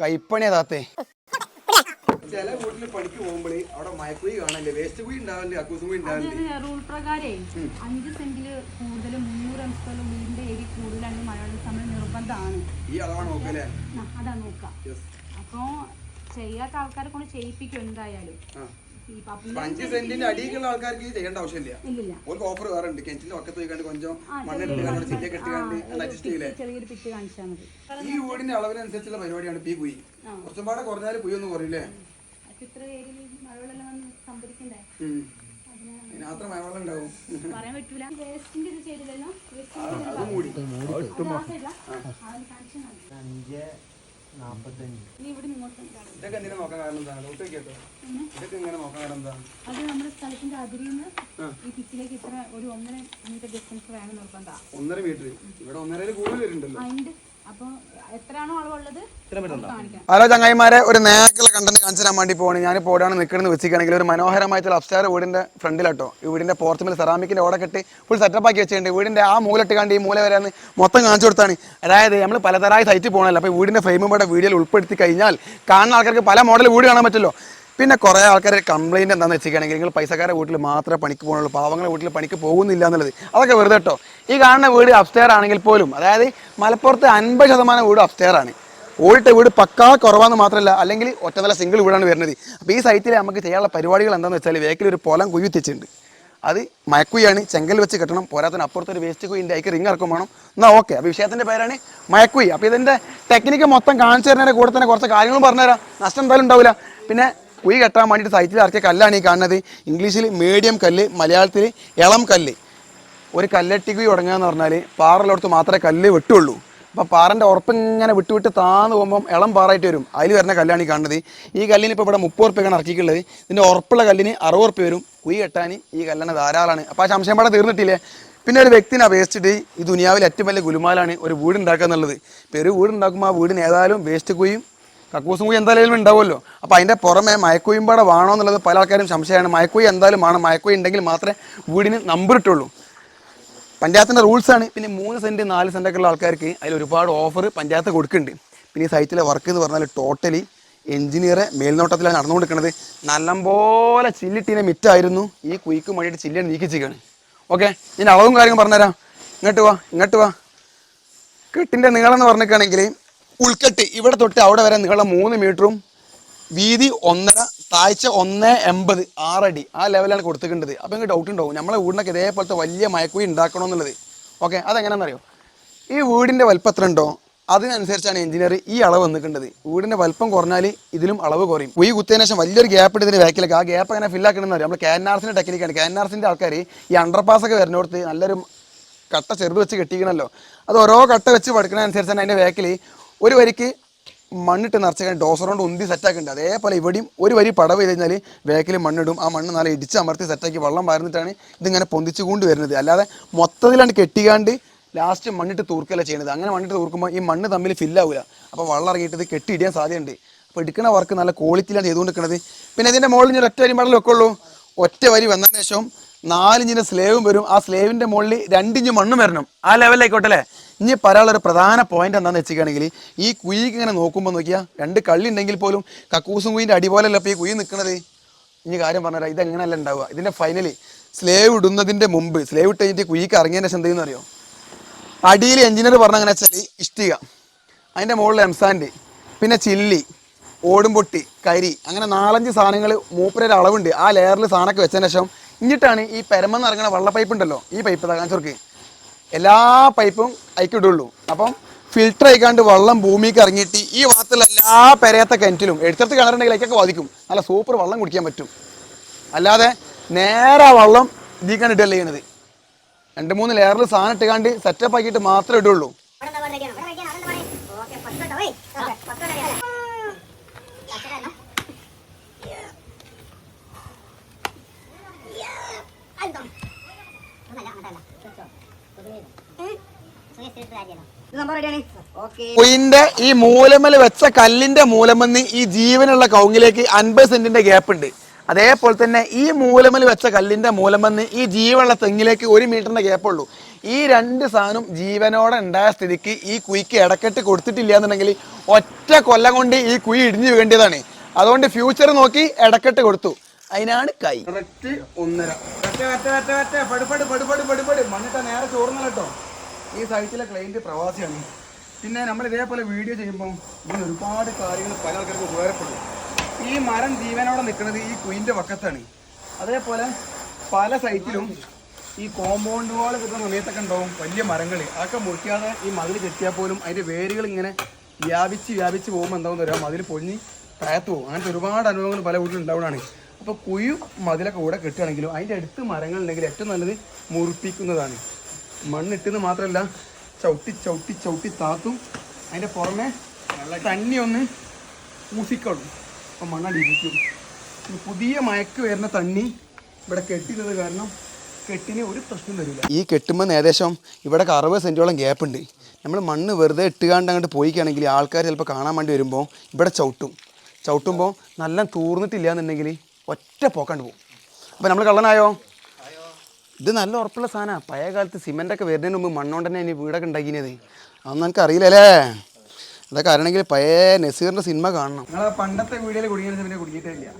കൈപ്പണിയാ താത്തേ. ചില വീട്ടിൽ പണിക്ക് പോകുമ്പോഴേ അവിടെ മയക്കുഴി കാണാനില്ലേ? വേസ്റ്റ് കുഴി ഉണ്ടാവില്ലേ അക്കൂസും കുഴി ഉണ്ടാവില്ലേ റൂൾ പ്രകാരേ അഞ്ച് സെന്റിൽ കൂടുതൽ മുന്നൂറ് അംശത്തോളം വീടിന്റെ ഏരി കൂടുതലാണ് മഴവെള്ള സമയം നിർബന്ധമാണ്. ഈ അളവാണ് നോക്കല്ലേ ആ, അതാ നോക്കാം. അപ്പോ ചെയ്യാത്ത ആൾക്കാരെ കൊണ്ട് ചെയ്യിപ്പിക്കും എന്തായാലും. അഞ്ച് സെന്റിന്റെ അടിയിലുള്ള ആൾക്കാർക്ക് ചെയ്യേണ്ട ആവശ്യമില്ല. ഒരു ഓർക്ക് ഓഫർ വേറെ ഉണ്ട് കിണറ്റിന്റെ പക്കത്ത് പോയിക്കാണ്ട് കൊഞ്ചം മണ്ണെടുത്ത് ചില്ല കെട്ടിക്കാണ്ട് ചില്ലൊക്കെ ഇട്ടുകാണ്ട് ഒരു അഡ്ജസ്റ്റ് ചെയ്യില്ലേ? ഈ വീടിന്റെ അളവിനനുസരിച്ചുള്ള പരിപാടിയാണ് പി കുയി. കുറച്ചും പാടെ കുറഞ്ഞാൽ കുഴി ഒന്നും കുറയില്ലേ അഞ്ച് മഴവെള്ളം ഉണ്ടാവും. പറയാൻ പറ്റൂല. വേസ്റ്റിന്റെ ഇത് ചെയ്തില്ലല്ലോ ഇതൊക്കെ എന്തിനാ നോക്കാൻ കാരണം ഇതൊക്കെ ഇങ്ങനെ നോക്കാൻ കാരണം എന്താ അത് നമ്മുടെ സ്ഥലത്തിന്റെ അതിരിൽ നിന്ന് ഈ പിച്ചിലേക്ക് ഇത്ര ഒരു ഒന്നര മീറ്റർ ഡിസ്റ്റൻസ് വേണം ഒന്നര മീറ്റർ ഇവിടെ ഒന്നരയിൽ കൂടുതൽ വരുന്നുണ്ടല്ലോ. അതിന്റെ എത്രയാണോ അളവുള്ളത്? കാണിക്കാം. ഹലോ ചങ്ങായിമാരെ ഒരു നേക്കുള്ള കണ്ടെന്ന് കാണിച്ചു തരാൻ വേണ്ടി പോകണം ഞാൻ ഇപ്പോൾ ഓടാണ് നിൽക്കുന്നത് വെച്ചിരിക്കുകയാണെങ്കിൽ ഒരു മനോഹരമായിട്ടുള്ള അപ്സ്റ്റാർ വീടിന്റെ ഫ്രണ്ടിലാട്ടോ. ഈ വീടിന്റെ പോർച്ചുമൽ സെറാമിക്കിന്റെ ഓട കെട്ടി ഫുൾ സെറ്റപ്പ് ആക്കി വെച്ചിട്ടുണ്ട്. വീടിന്റെ ആ മൂലട്ട് കണ്ട് ഈ മൂല വരെ മൊത്തം കാണിച്ചു കൊടുത്താണ് അതായത് നമ്മൾ പലതരായ സൈറ്റിൽ പോകണമല്ലോ അപ്പോൾ വീടിന്റെ ഫ്രെയിമും കൂടെ വീഡിയോയിൽ ഉൾപ്പെടുത്തി കഴിഞ്ഞാൽ കാണുന്ന ആൾക്കാർക്ക് പല മോഡൽ വീട് കാണാൻ പറ്റുമല്ലോ. പിന്നെ കുറേ ആൾക്കാർ കംപ്ലൈന്റ് എന്താണെന്ന് വെച്ചിരിക്കുകയാണെങ്കിൽ നിങ്ങൾ പൈസക്കാരെ വീട്ടിൽ മാത്രമേ പണിക്ക് പോകുന്നുള്ളൂ. പാവങ്ങളെ വീട്ടിൽ പണിക്ക് പോകുന്നില്ല എന്നുള്ളത്. അതൊക്കെ വെറുതെ കേട്ടോ ഈ കാണുന്ന വീട് അപ്സ്റ്റെയർ ആണെങ്കിൽ പോലും അതായത് മലപ്പുറത്ത് അൻപത് ശതമാനം വീട് അപ്സ്റ്റെയർ ആണ്. ഓടിട്ട വീട് പക്കാ കുറവാന്ന് മാത്രമല്ല അല്ലെങ്കിൽ ഒറ്റ നില സിംഗിൾ വീടാണ് വരുന്നത്. അപ്പോൾ ഈ സൈറ്റിൽ നമുക്ക് ചെയ്യാനുള്ള പരിപാടികൾ എന്താണെന്ന് വെച്ചാൽ വേക്കിൽ ഒരു പൊലം കുയ്യുത്തിച്ചിട്ടുണ്ട് അത് മയക്കുയാണ് ചെങ്കൽ വെച്ച് കെട്ടണം പോരാത്തതിന് അപ്പുറത്ത് ഒരു വേസ്റ്റ് കുയിന്റെ അതിക്ക് റിങ് ഇറക്കും വേണം. എന്നാൽ ഓക്കെ അപ്പോൾ വിഷയത്തിന്റെ പേരാണ് മയക്കുയി അപ്പോൾ ഇതിന്റെ ടെക്നിക്ക് മൊത്തം കാണിച്ചു തരുന്നതിന്റെ കൂടെ തന്നെ കുറച്ച് കാര്യങ്ങളും പറഞ്ഞുതരാം. നഷ്ടം എന്തായാലും ഉണ്ടാവില്ല. പിന്നെ കുഴി കെട്ടാൻ വേണ്ടിയിട്ട് സൈറ്റിൽ ഇറക്കിയ കല്ലാണ് ഈ കാണുന്നത്. ഇംഗ്ലീഷിൽ മീഡിയം കല്ല് മലയാളത്തിൽ ഇളം കല്ല്. ഒരു കല്ലെട്ടിക്കുഴി തുടങ്ങുകയെന്ന് പറഞ്ഞാൽ പാറയിലോടത്ത് മാത്രമേ കല്ല് വെട്ടുള്ളൂ. അപ്പോൾ പാറന്റെ ഉറപ്പ് ഇങ്ങനെ വിട്ട് വിട്ട് താന്ന് പോകുമ്പം ഇളം പാറായിട്ട് വരും. അതിൽ വരുന്ന കല്ലാണ് ഈ കാണുന്നത്. ഈ കല്ലിന് ഇപ്പോൾ ഇവിടെ മുപ്പത് റുപ്യക്കാണ് ഇറക്കിയിട്ടുള്ളത്. ഇതിന്റെ ഉറപ്പുള്ള കല്ലിന് അറുപത് റുപ്യ വരും. കുഴി കെട്ടാൻ ഈ കല്ലാണ് ധാരാളമാണ്. അപ്പോൾ ആ സംശയം പാടെ തീർന്നിട്ടില്ലേ? പിന്നെ ഒരു വ്യക്തിനെ അപേക്ഷിച്ചിട്ട് ഈ ദുനിയാവിൽ ഏറ്റവും വലിയ ഗുലുമാലാണ് ഒരു വീട് ഉണ്ടാക്കുക എന്നുള്ളത്. ഇപ്പോൾ ഒരു വീട് ഉണ്ടാക്കുമ്പോൾ ആ വീടിന് ഏതായാലും വേസ്റ്റ് കുഴിയും കക്കൂസും കുഴി എന്തായാലും ഉണ്ടാവുമല്ലോ. അപ്പോൾ അതിന്റെ പുറമെ മയക്കുയും പാടെ വേണോ എന്നുള്ളത് പല ആൾക്കാരും സംശയമാണ്. മയക്കുഴി എന്തായാലും വേണം. മയക്കുഴി ഉണ്ടെങ്കിൽ മാത്രമേ വീടിന് നമ്പർ ഇട്ടുള്ളൂ. പഞ്ചായത്തിന്റെ റൂൾസാണ് പിന്നെ മൂന്ന് സെന്റ് നാല് സെന്റൊക്കെ ഉള്ള ആൾക്കാർക്ക് അതിൽ ഒരുപാട് ഓഫർ പഞ്ചായത്ത് കൊടുക്കുന്നുണ്ട്. പിന്നെ ഈ സൈറ്റിലെ വർക്ക് എന്ന് പറഞ്ഞാൽ ടോട്ടലി എഞ്ചിനീയറെ മേൽനോട്ടത്തിലാണ് നടന്നുകൊടുക്കുന്നത് നല്ലപോലെ ചില്ലിട്ടീനെ മിറ്റായിരുന്നു. ഈ കുയിക്ക് വേണ്ടിയിട്ട് ചില്ലിയാണ് നീക്കിച്ചിരിക്കുകയാണ് ഓക്കെ ഞാൻ അളവും കാര്യങ്ങളും പറഞ്ഞുതരാം. ഇങ്ങോട്ട് വാ ഇങ്ങോട്ട് വാ. കെട്ടിന്റെ നീളം എന്ന് പറഞ്ഞിട്ടാണെങ്കിൽ ഉൾക്കെട്ട് ഇവിടെ തൊട്ട് അവിടെ വരെ നീളം മൂന്ന് മീറ്ററും വീതി ഒന്നര താഴ്ച ഒന്ന് എൺപത് ആറടി ആ ലെവലാണ് കൊടുത്തിട്ടുണ്ടത് അപ്പം എനിക്ക് ഡൗട്ട് ഉണ്ടാവും. നമ്മളെ വീടിനൊക്കെ ഇതേപോലത്തെ വലിയ മയക്കുഴി ഉണ്ടാക്കണമെന്നുള്ളത്. ഓക്കെ അതെങ്ങനെയാണെന്നറിയോ? ഈ വീടിന്റെ വലിപ്പം എത്ര ഉണ്ടോ? അതിനനുസരിച്ചാണ് എഞ്ചിനീയർ ഈ അളവ് വന്നിട്ടുണ്ടത് വീടിന്റെ വലിപ്പം കുറഞ്ഞാൽ ഇതിലും അളവ് കുറയും. ഈ കുത്തിയതിനു ശേഷം വലിയൊരു ഗ്യാപ്പ് ഇതിന് ബാക്കിലേക്ക് ആ ഗ്യാപ്പ് എങ്ങനെ ഫില്ലാക്കണമെന്ന് അറിയാം. നമ്മൾ കാനാർസിന്റെ ടെക്നിക്കാണ് കാനാർസിന്റെ ആൾക്കാർ ഈ അണ്ടർപാസ് ഒക്കെ വരുന്നിടത്ത് നല്ലൊരു കട്ട ചെറുത് വെച്ച് കെട്ടിക്കണമല്ലോ അത് ഓരോ കട്ട വെച്ച് പഠിക്കുന്നതനുസരിച്ചാണ് അതിന്റെ ബാക്കിൽ ഒരു വരിക്ക് മണ്ണിട്ട് നിറച്ച് കഴിഞ്ഞാൽ ഡോസർ കൊണ്ട് ഉന്തി സെറ്റാക്കുന്നുണ്ട് അതേപോലെ ഇവിടെയും ഒരു വരി പടവ് ചെയ്ത് കഴിഞ്ഞാൽ വേക്കിൽ മണ്ണിടും. ആ മണ്ണ് നല്ല ഇടിച്ച് അമർത്തി സെറ്റാക്കി വെള്ളം വാർന്നിട്ടാണ് ഇതിങ്ങനെ പൊന്തിച്ചു കൊണ്ട് വരുന്നത് അല്ലാതെ മൊത്തത്തിലാണ് കെട്ടിക്കാണ്ട് ലാസ്റ്റ് മണ്ണിട്ട് തൂർക്കല്ല ചെയ്യുന്നത് അങ്ങനെ മണ്ണിട്ട് തൂർക്കുമ്പോൾ ഈ മണ്ണ് തമ്മിൽ ഫില്ലാവില്ല അപ്പോൾ വെള്ളം ഇറങ്ങിയിട്ട് ഇത് കെട്ടിയിടാൻ സാധ്യതയുണ്ട്. അപ്പോൾ എടുക്കുന്ന വർക്ക് നല്ല ക്വാളിറ്റിയിലാണ് ചെയ്തുകൊണ്ടിരിക്കുന്നത് പിന്നെ ഇതിന്റെ മുകളിൽ ഞാൻ ഒറ്റ വരി മടൽ വെക്കുള്ളൂ. ഒറ്റ വരി വന്നതിന് ശേഷം നാലിഞ്ചിന്റെ സ്ലേവും വരും. ആ സ്ലേവിന്റെ മുകളിൽ രണ്ടിഞ്ച് മണ്ണും വരണം. ആ ലെവലിലായിക്കോട്ടെ അല്ലേ? ഇനി പറയാനുള്ളൊരു പ്രധാന പോയിന്റ് എന്താണെന്ന് വെച്ചിട്ടുണ്ടെങ്കിൽ ഈ കുഴിക്ക് ഇങ്ങനെ നോക്കുമ്പോൾ നോക്കിയാൽ രണ്ട് കള്ളി ഉണ്ടെങ്കിൽ പോലും കക്കൂസും കുയിന്റെ അടിപോലല്ല ഇപ്പോൾ ഈ കുഴി നിൽക്കുന്നത് ഇനി കാര്യം പറഞ്ഞുതരാം. ഇതെങ്ങനെയല്ല ഉണ്ടാവുക? ഇതിന്റെ ഫൈനലി സ്ലേവ് ഇടുന്നതിന്റെ മുമ്പ് സ്ലേവ് ഇട്ട് കഴിഞ്ഞിട്ട് കുഴിക്ക് ഇറങ്ങിയതിന്റെ ശേഷം എന്തെയ്യുന്നു അറിയോ? അടിയിൽ എഞ്ചിനീയർ പറഞ്ഞ അങ്ങനെ വെച്ചാൽ ഇഷ്ടിക. അതിന്റെ മുകളിൽ എംസാൻഡ് പിന്നെ ചില്ലി ഓടും പൊട്ടി കരി അങ്ങനെ നാലഞ്ച് സാധനങ്ങൾ മൂപ്പരൊരു അളവുണ്ട്. ആ ലെയറിൽ സാധനമൊക്കെ വെച്ചതിന് ശേഷം എന്നിട്ടാണ് ഈ പെരമെന്ന് ഇറങ്ങുന്ന വെള്ള പൈപ്പ് ഉണ്ടല്ലോ ഈ പൈപ്പ് കാണിച്ചവർക്ക് എല്ലാ പൈപ്പും അയക്കിടുള്ളൂ അപ്പം ഫിൽട്ടർ ആയിക്കാണ്ട് വെള്ളം ഭൂമിക്ക് ഇറങ്ങിയിട്ട് ഈ ഭാഗത്തുള്ള എല്ലാ പെരയത്ത കിണറ്റിലും എടുത്തടുത്ത് കിണറുണ്ടെങ്കിലേക്കൊക്കെ ബാധിക്കും. നല്ല സൂപ്പർ വെള്ളം കുടിക്കാൻ പറ്റും. അല്ലാതെ നേരെ വെള്ളം ഇതിക്കാണ് ഇടല്ലേ ചെയ്യണത് രണ്ട് മൂന്ന് ലെയറിൽ സാധനം ഇട്ടുകാണ്ട് സെറ്റപ്പ് ആക്കിയിട്ട് മാത്രമേ ഇടുള്ളൂ. കുയിന്റെ ഈ മൂലമൽ വെച്ച കല്ലിന്റെ മൂലമെന്ന് ഈ ജീവനുള്ള കൗങ്ങിലേക്ക് അൻപത് സെന്റിന്റെ ഗ്യാപ്പ് ഉണ്ട്. അതേപോലെ തന്നെ ഈ മൂലമൽ വെച്ച കല്ലിന്റെ മൂലമെന്ന് ഈ ജീവനുള്ള തെങ്ങിലേക്ക് ഒരു മീറ്ററിന്റെ ഗ്യാപ്പ് ഉള്ളൂ. ഈ രണ്ട് സാധനം ജീവനോടെ ഉണ്ടായ സ്ഥിതിക്ക് ഈ കുയിക്ക് ഇടക്കെട്ട് കൊടുത്തിട്ടില്ല എന്നുണ്ടെങ്കിൽ ഒറ്റ കൊല്ലം കൊണ്ട് ഈ കുയി ഇടിഞ്ഞു വേണ്ടിയതാണ് അതുകൊണ്ട് ഫ്യൂച്ചർ നോക്കി ഇടക്കെട്ട് കൊടുത്തു. അതിനാണ് കൈ. ഒന്നര. മണ്ണിട്ട നേരെ ചോർന്നല്ല കേട്ടോ ഈ സൈറ്റിലെ ക്ലയന്റ് പ്രവാസിയാണ്. പിന്നെ നമ്മൾ ഇതേപോലെ വീഡിയോ ചെയ്യുമ്പോൾ ഇതിന് ഒരുപാട് കാര്യങ്ങൾ പല ആൾക്കാർക്ക് ഉപകാരപ്പെടും. ഈ മരം ജീവനോടെ നിൽക്കുന്നത് ഈ കുയിന്റെ വക്കത്താണ്. അതേപോലെ പല സൈറ്റിലും ഈ കോമ്പൗണ്ട് വാൾ കിട്ടുന്ന സമയത്തൊക്കെ ഉണ്ടാവും വലിയ മരങ്ങൾ അതൊക്കെ മുറിക്കാതെ ഈ മതിൽ കെട്ടിയാൽ പോലും അതിന്റെ വേരുകൾ ഇങ്ങനെ വ്യാപിച്ച് വ്യാപിച്ച് പോകുമ്പോൾ എന്താണെന്ന് തരാം മതിൽ പൊഞ്ഞ് താഴത്ത് പോകും. അങ്ങനത്തെ ഒരുപാട് അനുഭവങ്ങൾ പല വീട്ടിലും ഉണ്ടാവുന്നതാണ്. അപ്പോൾ കുയു മതിലൊക്കെ കൂടെ കെട്ടുകയാണെങ്കിലും അതിന്റെ അടുത്ത് മരങ്ങൾ ഉണ്ടെങ്കിൽ ഏറ്റവും നല്ലത് മുറിപ്പിക്കുന്നതാണ്. മണ്ണിട്ടെന്ന് മാത്രമല്ല ചവിട്ടി ചവിട്ടി ചവിട്ടി താത്തും അതിന്റെ പുറമെ തണ്ണി ഒന്ന് ഊസിക്കളും അപ്പം മണ്ണടിയിരിക്കും പുതിയ മയക്ക് വരുന്ന തണ്ണി ഇവിടെ കെട്ടിയത് കാരണം കെട്ടിന് ഒരു പ്രശ്നം വരില്ല. ഈ കെട്ടുമ്പോൾ ഏകദേശം ഇവിടെ അറുപത് സെന്റോളം ഗ്യാപ്പ് ഉണ്ട്. നമ്മൾ മണ്ണ് വെറുതെ ഇട്ടുകാണ്ട് അങ്ങോട്ട് പോയിക്കുകയാണെങ്കിൽ ആൾക്കാർ ചിലപ്പോൾ കാണാൻ വേണ്ടി വരുമ്പോൾ ഇവിടെ ചവിട്ടും. ചവിട്ടുമ്പോൾ നല്ല തൂർന്നിട്ടില്ല എന്നുണ്ടെങ്കിൽ ഒറ്റ പോക്കാണ്ട് പോകും അപ്പോൾ നമ്മൾ കള്ളനായോ? ഇത് നല്ല ഉറപ്പുള്ള സാധനമാണ് പഴയ കാലത്ത് സിമെന്റൊക്കെ വരുന്നതിന് മുമ്പ് മണ്ണോണ്ട് തന്നെ ഇനി വീടൊക്കെ ഉണ്ടാക്കിയത് അതൊന്നും എനിക്ക് അറിയില്ലല്ലേ? എന്താ അറിയണമെങ്കിൽ പഴയ നസീറിന്റെ സിനിമ കാണണം. നിങ്ങളെ പണ്ടത്തെ വീടുകളിൽ കുടുങ്ങിയ സിനിമ കുടുങ്ങിയിട്ടില്ല.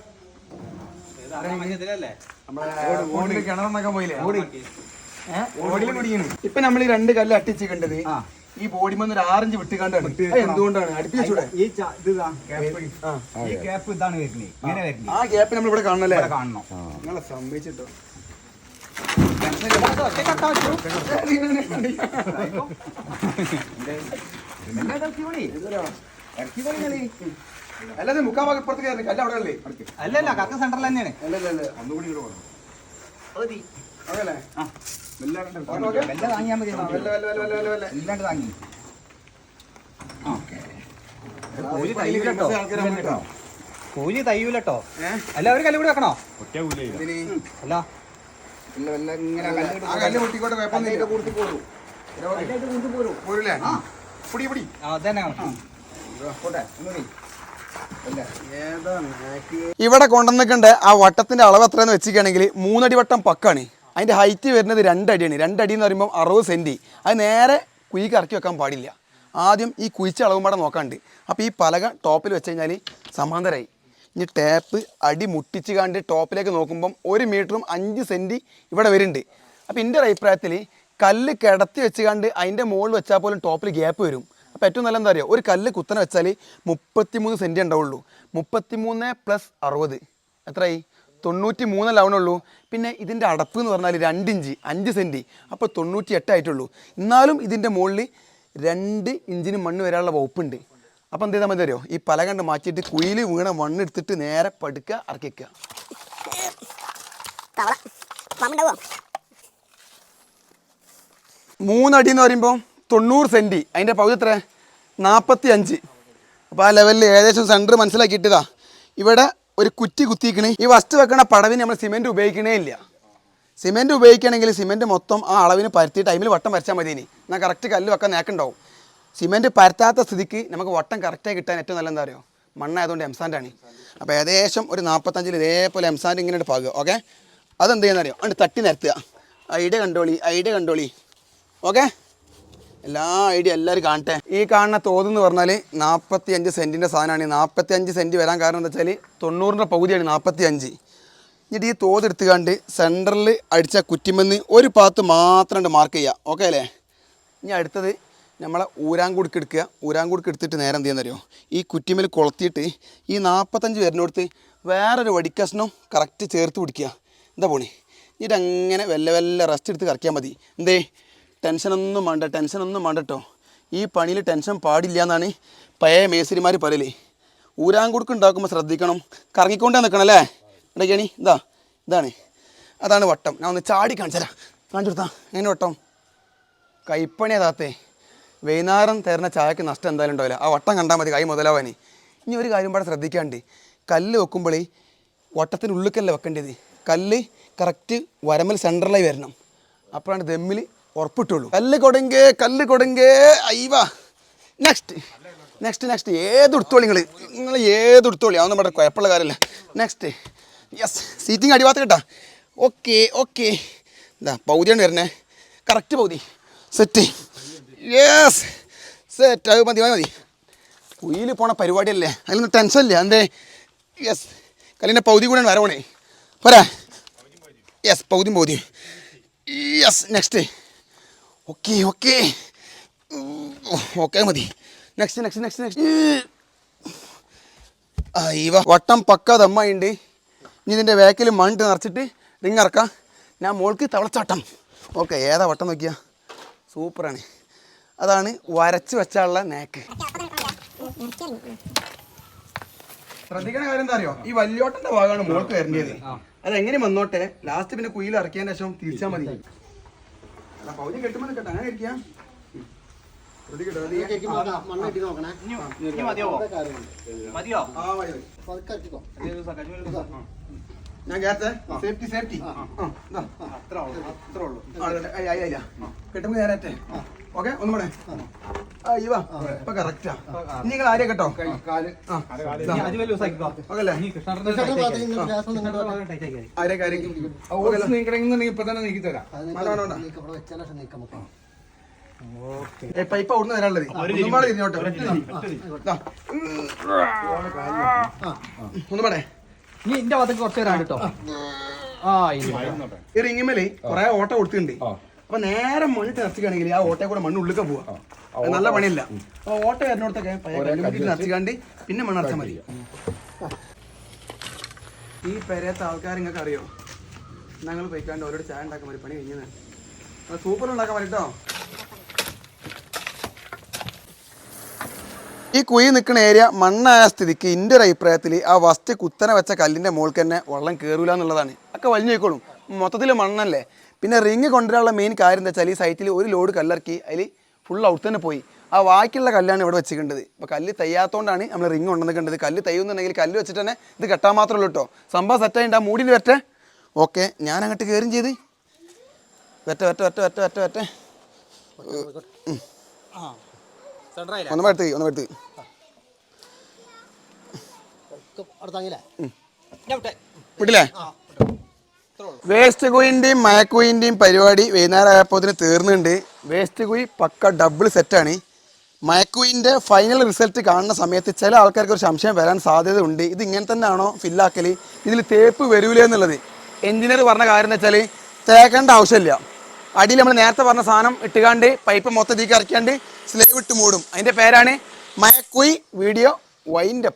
കിണറന്നൊക്കെ പോയില്ലേ? ഓടിയിൽ കുടുങ്ങിയാണ് ഇപ്പൊ നമ്മൾ ഈ രണ്ട് കല്ല് അട്ടിച്ച് കണ്ടത് ഈ ബോഡിമന്ന് ഒരു ആറഞ്ച് വിട്ടുകാണ്ടാണ്. എന്തുകൊണ്ടാണ്? അടുപ്പിച്ചൂടെ ഈ ഇത് ഇതാ, gap. ആ. ഈ ഗ്യാപ്പ് ഇതാണ് വരുന്നത്. ആ. ഗ്യാപ്പ് നമ്മൾ ഇവിടെ കാണണല്ലേ? കാണണം. നിങ്ങളെ സമ്മതിച്ചിട്ടോ അല്ലാതെ മുക്കാ ഭാഗം ഇപ്പുറത്ത് കയറി അല്ല അവിടെ അല്ലേ? അല്ലല്ല കറക്റ്റ് സെന്ററിൽ തന്നെയാണ്. അല്ലല്ല ഒന്നുകൂടി ഓക്കേ. വെല്ല താങ്ങിയാൽ മതി. ഇല്ലാണ്ട് താങ്ങി. കൂലി തയ്യൂലട്ടോ അല്ല അവർ കല്ലുകൂടി വെക്കണോ? അല്ല. ഇവിടെ കൊണ്ടുവന്നിട്ടുണ്ട്. ആ വട്ടത്തിന്റെ അളവ് എത്രയെന്ന് വെച്ചിരിക്കുകയാണെങ്കിൽ മൂന്നടി വട്ടം പക്കാണ്. അതിന്റെ ഹൈറ്റ് വരുന്നത് രണ്ടടിയാണ്. രണ്ടടി എന്ന് പറയുമ്പോൾ അറുപത് സെന്റി അത് നേരെ കുഴിക്ക് ഇറക്കി വെക്കാൻ പാടില്ല. ആദ്യം ഈ കുഴിച്ച അളവും പാടെ നോക്കാണ്ട്. അപ്പോൾ ഈ പലക ടോപ്പിൽ വെച്ച് സമാന്തരായി. സമാന്തരമായി ഇനി ടാപ്പ് അടി മുട്ടിച്ച് കണ്ട് ടോപ്പിലേക്ക് നോക്കുമ്പം ഒരു മീറ്ററും അഞ്ച് സെന്റി ഇവിടെ വരുന്നുണ്ട്. അപ്പോൾ എന്റെ ഒരു അഭിപ്രായത്തിൽ കല്ല് കിടത്തി വെച്ച് കണ്ട് അതിന്റെ മുകളിൽ വെച്ചാൽ പോലും ടോപ്പിൽ ഗ്യാപ്പ് വരും. അപ്പോൾ ഏറ്റവും നല്ല എന്താ പറയുക ഒരു കല്ല് കുത്തനെ വെച്ചാൽ മുപ്പത്തി മൂന്ന് സെന്റി ഉണ്ടാവുള്ളൂ. മുപ്പത്തി മൂന്ന് പ്ലസ് അറുപത്. എത്രയായി? തൊണ്ണൂറ്റി മൂന്നല്ലാവണുള്ളൂ പിന്നെ ഇതിന്റെ അടപ്പ് എന്ന് പറഞ്ഞാൽ രണ്ട് ഇഞ്ച് അഞ്ച് സെന്റി അപ്പോൾ തൊണ്ണൂറ്റി എട്ടായിട്ടുള്ളൂ എന്നാലും ഇതിന്റെ മുകളിൽ രണ്ട് ഇഞ്ചിന് മണ്ണ് വരാനുള്ള വകുപ്പുണ്ട്. അപ്പോൾ എന്ത് ചെയ്താൽ മതി അറിയോ ഈ പല കണ്ട് മാറ്റിയിട്ട് കുയിൽ വീണ മണ്ണെടുത്തിട്ട് നേരെ പടുക്കുക ഇറക്കിക്കുക മൂന്നടി എന്ന് പറയുമ്പോൾ തൊണ്ണൂറ് സെന്റി. അതിന്റെ പകുതി എത്ര നാൽപ്പത്തി അഞ്ച് അപ്പോൾ ആ ലെവലിൽ ഏകദേശം സെന്റർ മനസ്സിലാക്കിയിട്ടതാ. ഇവിടെ ഒരു കുറ്റി കുത്തിക്കണേ ഈ വസ്തു വെക്കണ പടവിന് നമ്മൾ സിമെന്റ് ഉപയോഗിക്കണേ ഇല്ല. സിമെന്റ് ഉപയോഗിക്കണമെങ്കിൽ സിമെന്റ് മൊത്തം ആ അളവിന് പരത്തി ടൈമിൽ വട്ടം വരച്ചാൽ മതി ഇനി എന്നാൽ കറക്റ്റ് കല്ല് വെക്കാൻ നേക്കുണ്ടാവും. സിമെന്റ് പരത്താത്ത സ്ഥിതിക്ക് നമുക്ക് വട്ടം കറക്റ്റായി കിട്ടാൻ ഏറ്റവും നല്ല എന്താ പറയുക മണ്ണായതുകൊണ്ട് എംസാൻഡാണ് അപ്പോൾ ഏകദേശം ഒരു നാൽപ്പത്തഞ്ചിൽ ഇതേപോലെ എംസാൻഡ് ഇങ്ങനെ പാകുക ഓക്കെ അതെന്ത് ചെയ്യുന്നറിയോ അത് തട്ടി നിരത്തുക. ഐഡിയ കണ്ടോളി ഐഡിയ കണ്ടോളി ഓക്കെ എല്ലാ ഐഡിയ എല്ലാവരും കാണട്ടെ. ഈ കാണുന്ന തോതെന്ന് പറഞ്ഞാൽ നാൽപ്പത്തി അഞ്ച് സെന്റിന്റെ സാധനമാണ്. നാൽപ്പത്തി അഞ്ച് സെന്റ് വരാൻ കാരണം എന്താ വെച്ചാൽ തൊണ്ണൂറിന്റെ പകുതിയാണ് നാൽപ്പത്തി അഞ്ച് എന്നിട്ട് ഈ തോത് എടുത്തുകൊണ്ട് സെന്ററിൽ അടിച്ച കുറ്റിമെന്ന് ഒരു ഭാഗത്ത് മാത്രം മാർക്ക് ചെയ്യുക ഓക്കെ അല്ലേ? ഇനി അടുത്തത് നമ്മളെ ഊരാങ്കുടുക്ക് എടുക്കുക. ഊരാങ്കുടുക്ക് എടുത്തിട്ട് നേരം എന്ത് ചെയ്യുന്നറിയോ? ഈ കുറ്റിമേൽ കൊളത്തിയിട്ട് ഈ നാൽപ്പത്തഞ്ച് പേരിനോടുത്ത് വേറൊരു വടിക്കഷ്ണം കറക്റ്റ് ചേർത്ത് പിടിക്കുക. എന്താ പോണി? എന്നിട്ട് അങ്ങനെ വെല്ല വെല്ല റെസ്റ്റ് എടുത്ത് കറക്കിയാൽ മതി. എന്തേ? ടെൻഷനൊന്നും വേണ്ട ടെൻഷനൊന്നും വേണ്ട കേട്ടോ ഈ പണിയിൽ ടെൻഷൻ പാടില്ല എന്നാണ് പഴയ മേസരിമാർ പറയലേ. ഊരാങ്കുടുക്ക് ഉണ്ടാക്കുമ്പോൾ ശ്രദ്ധിക്കണം. കറങ്ങിക്കൊണ്ടേ നിൽക്കണം അല്ലേ? ഇടയ്ക്കണി ഇതാ ഇതാണ്. അതാണ് വട്ടം. ഞാൻ ഒന്ന് ചാടി കാണിച്ചുതരാം കാണിച്ചു കൊടുത്താ. എങ്ങനെ വട്ടം? കൈപ്പണിയാ താത്തേ. വൈകുന്നേരം തരുന്ന ചായക്ക് നഷ്ടം എന്തായാലും ഉണ്ടാവില്ല. ആ വട്ടം കണ്ടാൽ മതി കൈ മുതലാവാനി. ഇനി ഒരു കാര്യം പാടെ ശ്രദ്ധിക്കാണ്ട്. കല്ല് വെക്കുമ്പോൾ വട്ടത്തിനുള്ളിക്കല്ല വെക്കേണ്ടത്? കല്ല് കറക്റ്റ് വരമൽ സെന്ററിലായി വരണം. അപ്പോഴാണ് ദമ്മിൽ ഉറപ്പിട്ടുള്ളൂ. കല്ല് കൊടുങ്കേ കല്ല് കൊടുങ്കേ അയ്യവ. നെക്സ്റ്റ് നെക്സ്റ്റ് നെക്സ്റ്റ് ഏത് ഉടുത്തോളി നിങ്ങൾ നിങ്ങൾ ഏത് ഉടുത്തോളി അതൊന്നും ഇവിടെ കുഴപ്പമുള്ള കാര്യമല്ല. നെക്സ്റ്റ് യെസ് സീറ്റിംഗ് അടിവാത്ത കേട്ടാ. ഓക്കെ ഓക്കെ ഇതാ പൗതിയാണ് വരുന്നത് കറക്റ്റ് പൗതി. സെറ്റ് യെസ് സെറ്റ് അത് മതി മതി. കുയിൽ പോണ പരിപാടിയല്ലേ? അതിലൊന്നും ടെൻഷൻ ഇല്ല. എന്തേ? യെസ് കല്ലിന്റെ പൗതി കൂടെ വരവണേ. പോരാ. യെസ് പൗതിയും പൗതി yes next okay okay okay മതി. നെക്സ്റ്റ് നെക്സ്റ്റ് നെക്സ്റ്റ് നെക്സ്റ്റ് ഇവ വട്ടം പക്ക ദമ്മായിണ്ട് ഇനി ഇതിന്റെ വേക്കിൽ മണ്ണിട്ട് നിറച്ചിട്ട് റിങ് ഇറക്കാം. ഞാൻ മോൾക്ക് തവളച്ചാട്ടം. ഓക്കെ ഏതാ വട്ടം നോക്കിയാ? സൂപ്പറാണ് അതാണ് വരച്ച് വെച്ചാലുള്ള നേക്ക്. ശ്രദ്ധിക്കണ കാര്യം എന്താ അറിയോ? ഈ വല്യോട്ടന്റെ ഭാഗമാണ് മോൾക്ക് വരേണ്ടത്. അത് എങ്ങനെ വന്നോട്ടെ? ലാസ്റ്റ് പിന്നെ കുയിൽ ഇറക്കിയതിന് ശേഷം തിരിച്ചാൽ മതി. അല്ല, പൗതി കെട്ടുമ്പോൾ നിൽക്കട്ടെ അങ്ങനെ ഇരിക്കാം. മതിയോ മതിയോ? ആ, മതി. ഞാൻ കേട്ടെ സേഫ്റ്റി സേഫ്റ്റി അത്ര ഉള്ളൂ അത്ര ഉള്ളൂ. കെട്ടുമ്പോ നേരത്തെ ഓക്കെ ഒന്നും കൂടെ ഇപ്പൊ കറക്റ്റാ നിങ്ങൾ ആരെ കേട്ടോ കാൽ. ആ ഇനി അത് വലിയ ദിവസമാക്കിക്കോ ഓക്കെ അല്ലേ ഇനി കൃഷ്ണന്റെ ആരെയൊക്കെ ആരെയൊക്കെ? നീക്കണമെന്നുണ്ടെങ്കിൽ ഇപ്പൊ തന്നെ നീക്കി തരാം. പൈപ്പ് അവിടുന്ന് വരാനുള്ളത്. ഒന്നും പാടെ ദാ. ഒന്നും പാടെ. ഇനി എന്റെ ഭാഗത്തേക്ക് കുറച്ച് കേട്ടോ. ആ ഈ റിങ്ങിമേൽ കൊറേ ഓട്ട കൊടുത്തിട്ടുണ്ട്. അപ്പൊ നേരെ മണ്ണിട്ട് നിറച്ചിക്കാണെങ്കിൽ ആ ഓട്ടയെ കൂടെ മണ്ണ് ഉള്ളിക്ക പോവാ നല്ല പണിയില്ല. അപ്പൊ ഓട്ട വരുന്നിടത്തൊക്കെ നിറച്ചിക്കാണ്ട് പിന്നെ മണ്ണ് നിറച്ചാൽ മതി. ഈ പെരയത്തെ ആൾക്കാർ നിങ്ങൾക്ക് അറിയോ? ഞങ്ങൾ പോയിക്കാണ്ട് ഓരോട് ചായ ഉണ്ടാക്കാൻ മതി പണി കഴിഞ്ഞത് സൂപ്പർ ഉണ്ടാക്കാൻ മതി ഈ കുഴി നിൽക്കുന്ന ഏരിയ മണ്ണായ സ്ഥിതിക്ക് എന്റെ ഒരു അഭിപ്രായത്തിൽ ആ വസ്തു കുത്തനെ വെച്ച കല്ലിന്റെ മുകൾക്ക് തന്നെ വെള്ളം കയറൂല എന്നുള്ളതാണ്. ഒക്കെ വലിഞ്ഞു പോയിക്കോളും. മൊത്തത്തിൽ മണ്ണല്ലേ? പിന്നെ റിങ് കൊണ്ടുവരാനുള്ള മെയിൻ കാര്യം എന്താ വെച്ചാൽ ഈ സൈറ്റിൽ ഒരു ലോഡ് കല്ലിറക്കി അതിൽ ഫുൾ ഔട്ട് തന്നെ പോയി. ആ ബാക്കിയുള്ള കല്ലാണ് ഇവിടെ വെച്ചിട്ടുണ്ട് അപ്പോൾ കല്ല് തയ്യാത്തോണ്ടാണ് നമ്മൾ റിങ് കൊണ്ടുവന്നിട്ടുണ്ടത് കല്ല് തയ്യുന്നുണ്ടെങ്കിൽ കല്ല് വെച്ചിട്ട് തന്നെ ഇത് കെട്ടാൻ മാത്രമേ ഉള്ളൂ കേട്ടോ സംഭവം സെറ്റായിട്ട് ആ മൂടിയിൽ വരട്ടെ. ഓക്കെ ഞാൻ അങ്ങോട്ട് കയറും ചെയ്ത്. വരട്ടെ വരട്ടെ വരട്ടെ വരട്ടെ വരട്ടെ. വരട്ടെ ഒന്ന് എടുത്ത് ഒന്ന് എടുത്ത് വിട്ടില്ലേ? വേസ്റ്റ് കുയിന്റെയും മയക്കുയിന്റെയും പരിപാടി വൈകുന്നേരം ആയപ്പോൾ തീർന്നുണ്ട് വേസ്റ്റ് കുയി പക്ക ഡബിൾ സെറ്റാണ് മയക്കുയിന്റെ ഫൈനൽ റിസൾട്ട് കാണുന്ന സമയത്ത് ചില ആൾക്കാർക്ക് ഒരു സംശയം വരാൻ സാധ്യത ഉണ്ട് ഇത് ഇങ്ങനെ തന്നെയാണോ ഫില്ലാക്കൽ ഇതിൽ തേപ്പ് വരൂലേ എന്നുള്ളത്. എഞ്ചിനീയർ പറഞ്ഞ കാര്യം എന്ന് വെച്ചാൽ തേക്കേണ്ട ആവശ്യമില്ല. അടിയിൽ നമ്മൾ നേരത്തെ പറഞ്ഞ സാധനം ഇട്ടുകാണ്ട് പൈപ്പ് മൊത്തത്തേക്ക് ഇറക്കിയാണ്ട് സ്ലേവ് ഇട്ട് മൂടും. അതിന്റെ പേരാണ് മയക്കുയി വീഡിയോ വൈൻഡപ്പ്